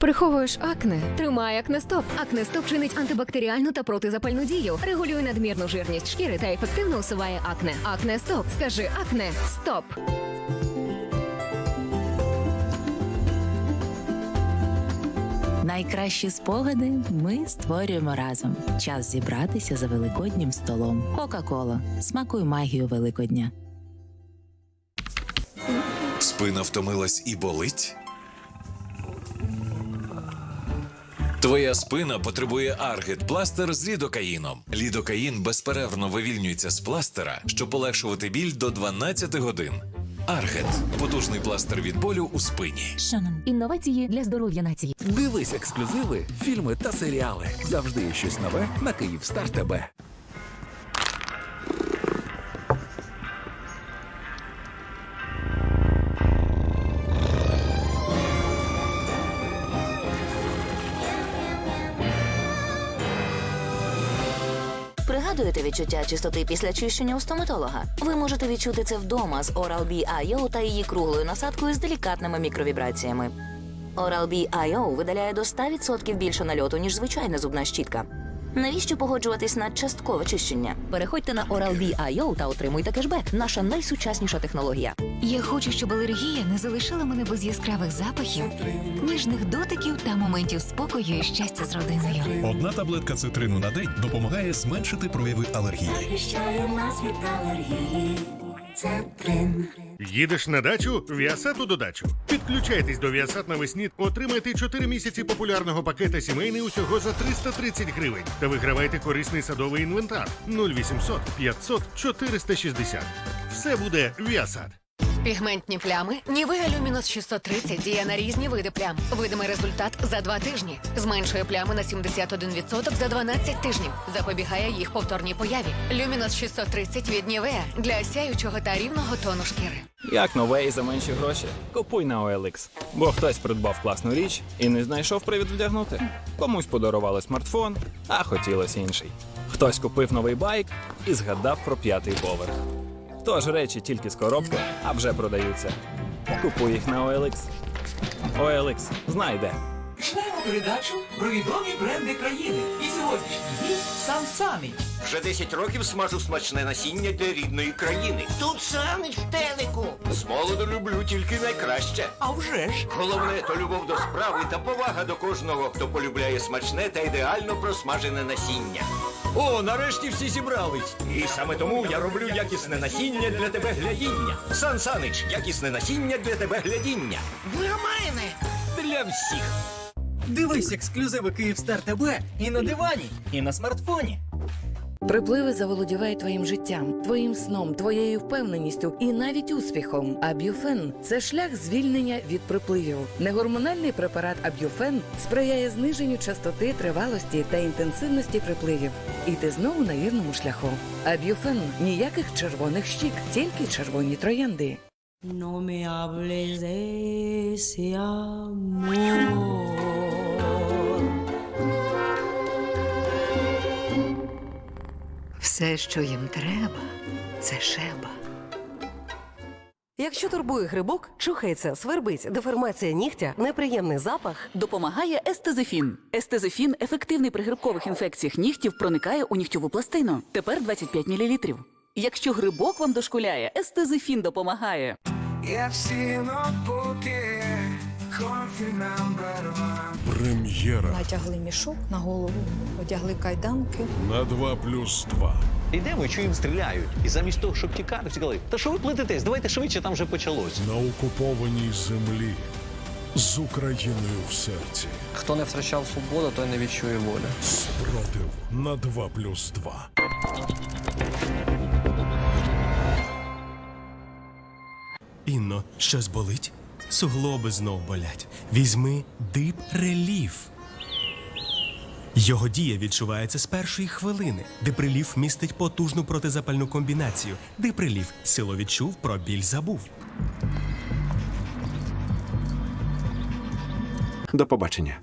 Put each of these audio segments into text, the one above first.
Приховуєш акне? Тримай Акнестоп. Акнестоп чинить антибактеріальну та протизапальну дію, регулює надмірну жирність шкіри та ефективно усуває акне. Акнестоп. Скажи акне. Стоп. Найкращі спогади ми створюємо разом. Час зібратися за великоднім столом. Кока-кола. Смакуй магію Великодня. Спина втомилась і болить? Твоя спина потребує Аргет пластир з лідокаїном. Лідокаїн безперервно вивільнюється з пластера, щоб полегшувати біль до 12 годин. Аргет потужний пластир від болю у спині. Шанон. Інновації для здоров'я нації. Дивись ексклюзиви, фільми та серіали. Завжди є щось нове на Київстар ТБ. Пригадуєте відчуття чистоти після чищення у стоматолога? Ви можете відчути це вдома з Oral-B IO та її круглою насадкою з делікатними мікровібраціями. Oral-B IO видаляє до 100% більше нальоту, ніж звичайна зубна щітка. Навіщо погоджуватись на часткове чищення? Переходьте на Oral-B IO та отримуйте кешбек. Наша найсучасніша технологія. Я хочу, щоб алергія не залишила мене без яскравих запахів, ніжних дотиків та моментів спокою і щастя з родиною. Одна таблетка цитрину на день допомагає зменшити прояви алергії. Їдеш на дачу? Віасат у додачу. Підключайтесь до Віасат навесні, отримайте 4 місяці популярного пакета сімейний усього за 330 гривень та вигравайте корисний садовий інвентар 0800 500 460. Все буде Віасат. Пігментні плями. Нівеа Люмінус 630 діє на різні види плям. Видимий результат за два тижні. Зменшує плями на 71% за 12 тижнів. Запобігає їх повторній появі. Люмінус 630 від Нівеа для сяючого та рівного тону шкіри. Як нове і за менші гроші. Купуй на OLX. Бо хтось придбав класну річ і не знайшов привід вдягнути. Комусь подарували смартфон, а хотілося інший. Хтось купив новий байк і згадав про п'ятий поверх. Тож речі тільки з коробки, а вже продаються. Купуй їх на OLX. OLX знайде. Починаємо передачу про відомі бренди країни. І сьогоднішній гість сам самі. Вже 10 років смажу смачне насіння для рідної країни. Тут самі в телеку. З молоду люблю тільки найкраще. А вже ж. Головне то любов до справи та повага до кожного, хто полюбляє смачне та ідеально просмажене насіння. О, нарешті всі зібрались. І саме тому я роблю якісне насіння для тебе глядіння. Сан Санич, якісне насіння для тебе глядіння. Для мене. Для всіх. Дивись ексклюзиви Київстар ТБ і на дивані, і на смартфоні. Припливи заволодівають твоїм життям, твоїм сном, твоєю впевненістю і навіть успіхом. Аб'юфен це шлях звільнення від припливів. Негормональний препарат Аб'юфен сприяє зниженню частоти, тривалості та інтенсивності припливів. І ти знову на вірному шляху. Аб'юфен ніяких червоних щік, тільки червоні троянди. No me hables de ese amor. Все, що їм треба, це шеба. Якщо турбує грибок, чухається, свербить, деформація нігтя, неприємний запах, Допомагає естезифін. Естезифін ефективний при грибкових інфекціях нігтів проникає у нігтєву пластину. Тепер 25 мл. Якщо грибок вам дошкуляє, естезифін допомагає. Прем'єра Натягли мішок на голову, одягли кайданки. на 2 плюс 2. Йдемо, чуємо, стріляють. І замість того, щоб тікати, втікали. Та що ви плететесь? Давайте швидше, там вже почалось. На окупованій землі з Україною в серці. Хто не втрачав свободу, той не відчує волі. Спротив на 2 плюс 2. Інно, щось болить? Суглоби знов болять. Візьми дип реліф. Його дія відчувається з першої хвилини. Диприліф містить потужну протизапальну комбінацію. Диприліф силу відчув, про біль забув. До побачення.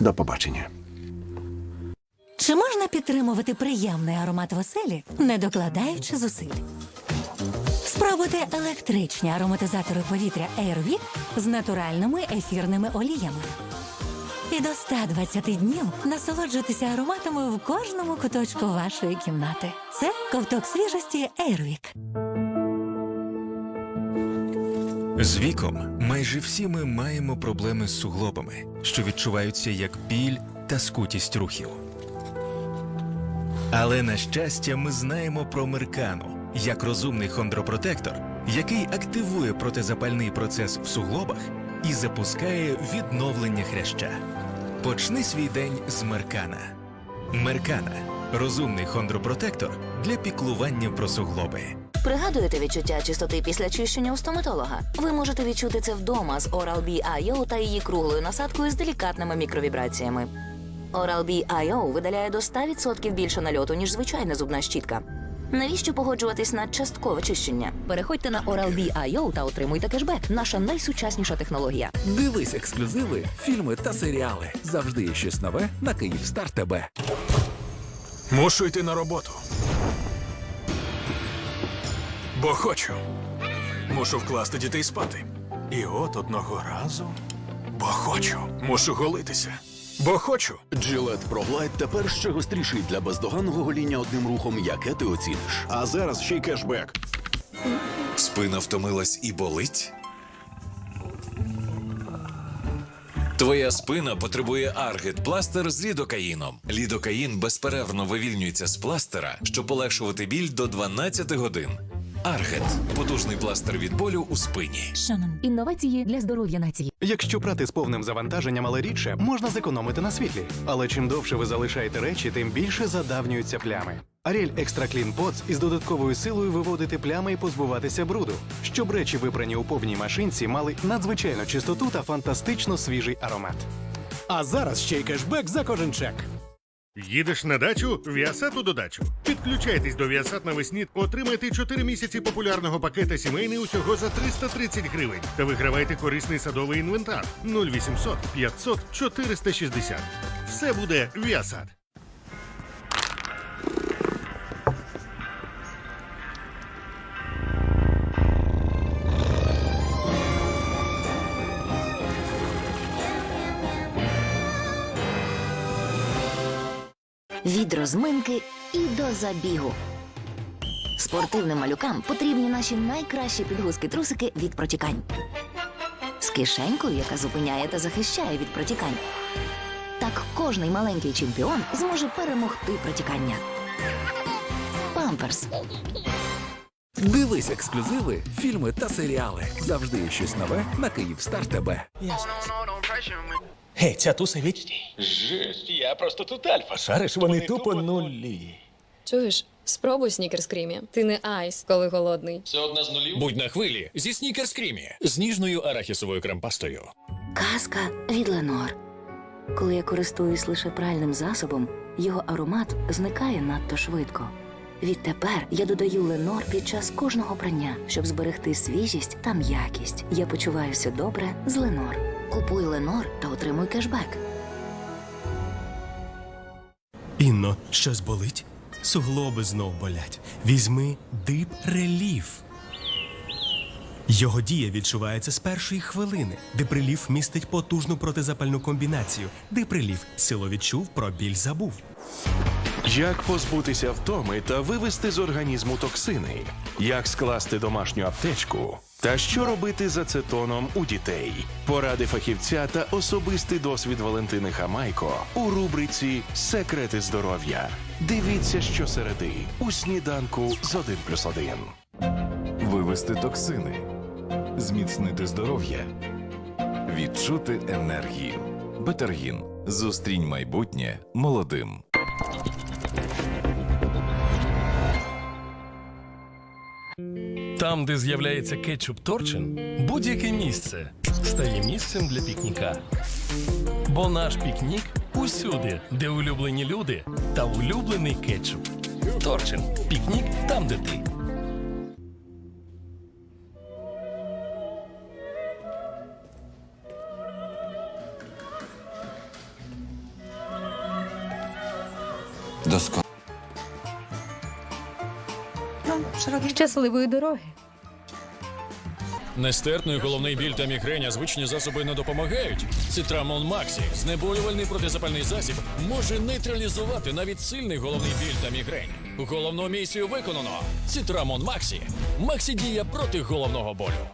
До побачення. Чи можна підтримувати приємний аромат в оселі, не докладаючи зусиль? Спробуйте електричні ароматизатори повітря Airwick з натуральними ефірними оліями. І до 120 днів насолоджуйтеся ароматами в кожному куточку вашої кімнати. Це ковток свіжості Airwick. З віком майже всі ми маємо проблеми з суглобами, що відчуваються як біль та скутість рухів. Але на щастя, ми знаємо про Меркану як розумний хондропротектор, який активує протизапальний процес в суглобах і запускає відновлення хряща. Почни свій день з Меркана. Меркана розумний хондропротектор для піклування про суглоби. Пригадуєте відчуття чистоти після чищення у стоматолога? Ви можете відчути це вдома з Oral-B IO та її круглою насадкою з делікатними мікровібраціями. Oral-B IO видаляє до 100% більше нальоту, ніж звичайна зубна щітка. Навіщо погоджуватись на часткове чищення? Переходьте на Oral-B IO та отримуйте кешбек. Наша найсучасніша технологія. Дивись ексклюзиви, фільми та серіали. Завжди є щось нове на Київстар ТБ. Мушу йти на роботу. Бо хочу. Мушу вкласти дітей спати. І от одного разу. Бо хочу. Мушу голитися. Бо хочу. Gillette Pro Glide тепер ще гостріший для бездоганного гоління одним рухом, яке ти оціниш. А зараз ще й кешбек. Спина втомилась і болить? Твоя спина потребує Аргет пластир з лідокаїном. Лідокаїн безперервно вивільнюється з пластира, щоб полегшувати біль до 12 годин. Аргет потужний пластир від болю у спині. Шанон. Інновації для здоров'я нації. Якщо прати з повним завантаженням, але рідше, можна зекономити на світлі. Але чим довше ви залишаєте речі, тим більше задавнюються плями. Аріель Екстра Клін Pots із додатковою силою виводити плями і позбуватися бруду, щоб речі, випрані у повній машинці, мали надзвичайну чистоту та фантастично свіжий аромат. А зараз ще й кешбек за кожен чек. Їдеш на дачу? Віасату додачу. Підключайтесь до Віасат навесні, отримайте 4 місяці популярного пакета сімейний усього за 330 гривень та вигравайте корисний садовий інвентар 0800 500 460. Все буде Віасат. Від розминки і до забігу. Спортивним малюкам потрібні наші найкращі підгузки-трусики від протікань. З кишенькою, яка зупиняє та захищає від протікань. Так кожний маленький чемпіон зможе перемогти протікання. Памперс. Дивись ексклюзиви, фільми та серіали. Завжди є щось нове на Київстар ТБ. Гей, ця туса від... Жесть, я просто тут альфа. Шариш, вони тупо нулі. Чуєш, спробуй снікерс крімі. Ти не айс, коли голодний. Це одна з нулів. Будь на хвилі зі Снікерс Крімі з ніжною арахісовою кремпастою. Казка від Ленор. Коли я користуюсь лише пральним засобом, його аромат зникає надто швидко. Відтепер я додаю Ленор під час кожного прання, щоб зберегти свіжість та м'якість. Я почуваюся добре з Ленор. Купуй Ленор та отримуй кешбек. Інно, щось болить? Суглоби знов болять. Візьми дип реліф. Його дія відчувається з першої хвилини. Диприліф містить потужну протизапальну комбінацію. Диприліф силу відчув, про біль забув. Як позбутися втоми та вивести з організму токсини? Як скласти домашню аптечку? Та що робити з ацетоном у дітей? Поради фахівця та особистий досвід Валентини Хамайко у рубриці Секрети здоров'я. Дивіться щосереди у сніданку з 1 плюс 1. Вивести токсини, зміцнити здоров'я, відчути енергію. Бетергін. Зустрінь майбутнє молодим. Там, де з'являється кетчуп Торчин, будь-яке місце стає місцем для пікніка. Бо наш пікнік усюди, де улюблені люди та улюблений кетчуп. Торчин. Пікнік там, де ти. Досконало. Щасливої дороги. Нестерпний головний біль та мігрень, а звичні засоби не допомагають. Цитрамон Максі, знеболювальний протизапальний засіб, може нейтралізувати навіть сильний головний біль та мігрень. Головну місію виконано. Цитрамон Максі. Максі діє проти головного болю.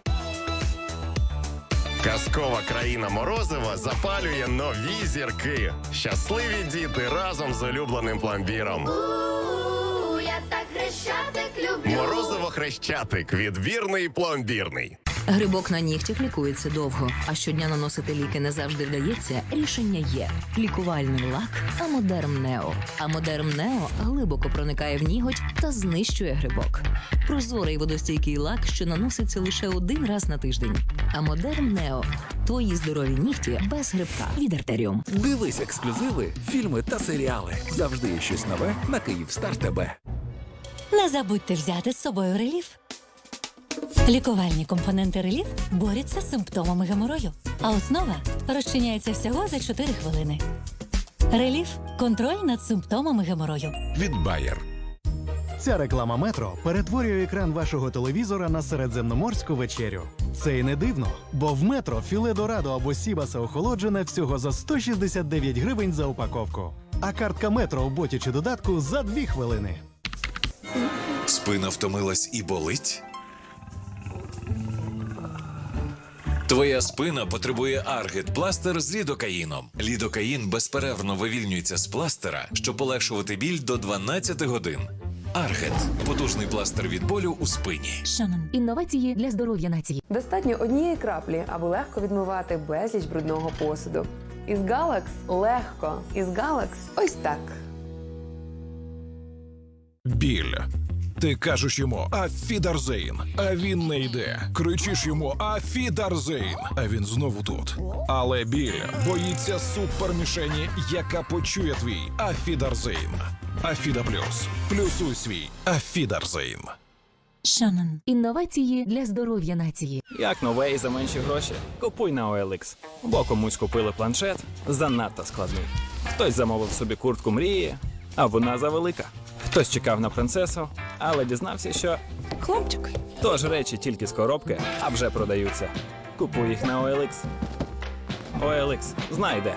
Казкова країна Морозива запалює нові зірки. Щасливі діти разом з улюбленим пломбіром. Морозиво хрещатик. Відбірний пломбірний. Грибок на нігтях лікується довго, а щодня наносити ліки не завжди вдається. Рішення є: лікувальний лак Амодерм Нео. Амодерм Нео глибоко проникає в ніготь та знищує грибок. Прозорий водостійкий лак, що наноситься лише один раз на тиждень. Амодерм Нео. Твої здорові нігті без грибка від артеріум. Дивись ексклюзиви, фільми та серіали. Завжди є щось нове на Київстар ТБ. Не забудьте взяти з собою реліф. Лікувальні компоненти реліф борються з симптомами геморою, а основа розчиняється всього за 4 хвилини. Реліф контроль над симптомами геморою. Від Bayer. Ця реклама метро перетворює екран вашого телевізора на середземноморську вечерю. Це й не дивно, бо в метро філе дорадо або сібаса охолоджене всього за 169 гривень за упаковку. А картка метро у боті чи додатку за 2 хвилини. Спина втомилась і болить? Твоя спина потребує Аргет пластир з лідокаїном. Лідокаїн безперервно вивільнюється з пластира, щоб полегшувати біль до 12 годин. Аргет потужний пластир від болю у спині. Шанон. Інновації для здоров'я нації. Достатньо однієї краплі, аби легко відмивати безліч брудного посуду. Із Галакс легко. Із Галакс ось так. Біль. Ти кажеш йому Афідарзейн, а він не йде. Кричиш йому Афідарзейн, а він знову тут. Але біль боїться супермішені, яка почує твій Афідарзейн. Афіда Плюс. Плюсуй свій Афідарзейн. Шанон. Інновації для здоров'я нації. Як нове і за менші гроші? Купуй на OLX. Бо комусь купили планшет занадто складний. Хтось замовив собі куртку мрії, а вона завелика. Хтось чекав на принцесу, але дізнався, що хлопчик. Тож речі тільки з коробки, а вже продаються. Купуй їх на OLX. OLX знайде.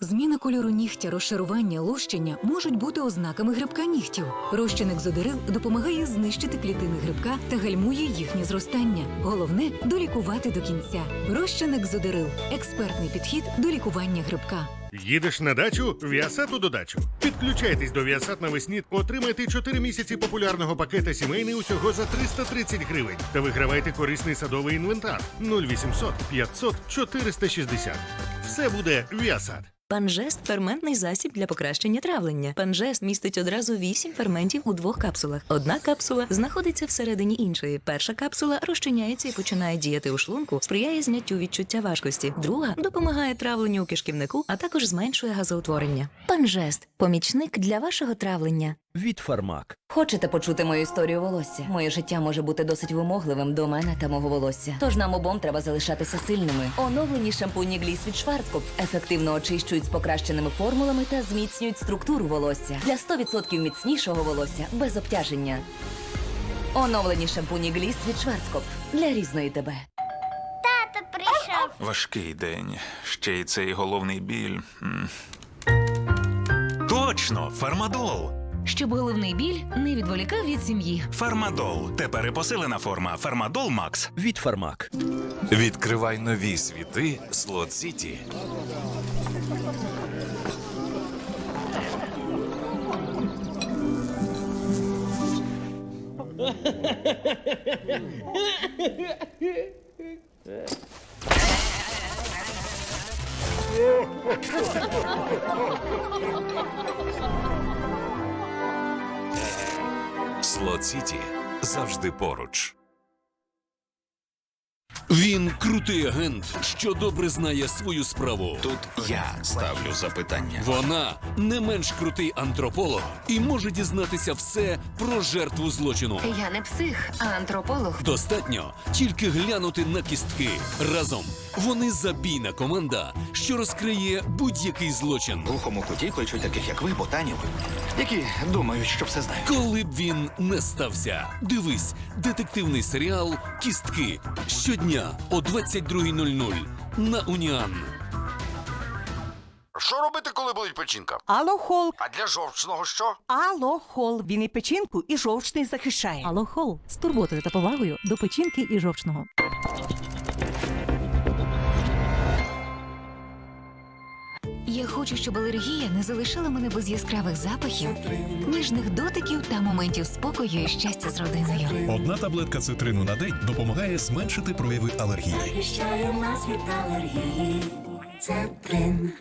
Зміна кольору нігтя, розшарування, лущення можуть бути ознаками грибка нігтів. Розчин екзодерил допомагає знищити клітини грибка та гальмує їхнє зростання. Головне долікувати до кінця. Розчин екзодерил експертний підхід до лікування грибка. Їдеш на дачу? Віасат у додачу. Підключайтесь до Віасат навесні, отримайте 4 місяці популярного пакета сімейний усього за 330 гривень та вигравайте корисний садовий інвентар 0800 500 460. Все буде Віасат. Панжест ферментний засіб для покращення травлення. Панжест містить одразу 8 ферментів у двох капсулах. Одна капсула знаходиться всередині іншої. Перша капсула розчиняється і починає діяти у шлунку, сприяє зняттю відчуття важкості. Друга допомагає травленню у кишківнику, а також зменшує газоутворення. Панжест помічник для вашого травлення. Від Фармак. Хочете почути мою історію волосся? Моє життя може бути досить вимогливим до мене та мого волосся. Тож нам обом треба залишатися сильними. Оновлені шампуні Гліс від Шварцкоп ефективно очищують з покращеними формулами та зміцнюють структуру волосся для 100% міцнішого волосся без обтяження. Оновлені шампуні Гліс від Шварцкоп для різної тебе. Тато прийшов. Важкий день. Ще й цей головний біль. М. Точно, фармадол. Щоб головний біль не відволікав від сім'ї. Фармадол. Тепер і посилена форма. Фармадол Макс. Від Фармак. Відкривай нові світи Слот Сіті. Слот Сіті завжди поруч. Він крутий агент, що добре знає свою справу. Тут я ставлю запитання. Вона не менш крутий антрополог і може дізнатися все про жертву злочину. Я не псих, а антрополог. Достатньо тільки глянути на кістки разом Вони забійна команда, що розкриє будь-який злочин. Глухому куті кличуть таких, як ви, ботанів, які думають, що все знають. Коли б він не стався. Дивись, детективний серіал Кістки щодня о 22.00 на Уніан. Що робити, коли болить печінка? Алохол. А для жовчного що? Алохол. Він і печінку, і жовчний захищає. Алохол з турботою та повагою до печінки і жовчного. Я хочу, щоб алергія не залишила мене без яскравих запахів, ніжних дотиків та моментів спокою і щастя з родиною. Одна таблетка цитрину на день допомагає зменшити прояви алергії. Захищає нас від алергії. Цетрин.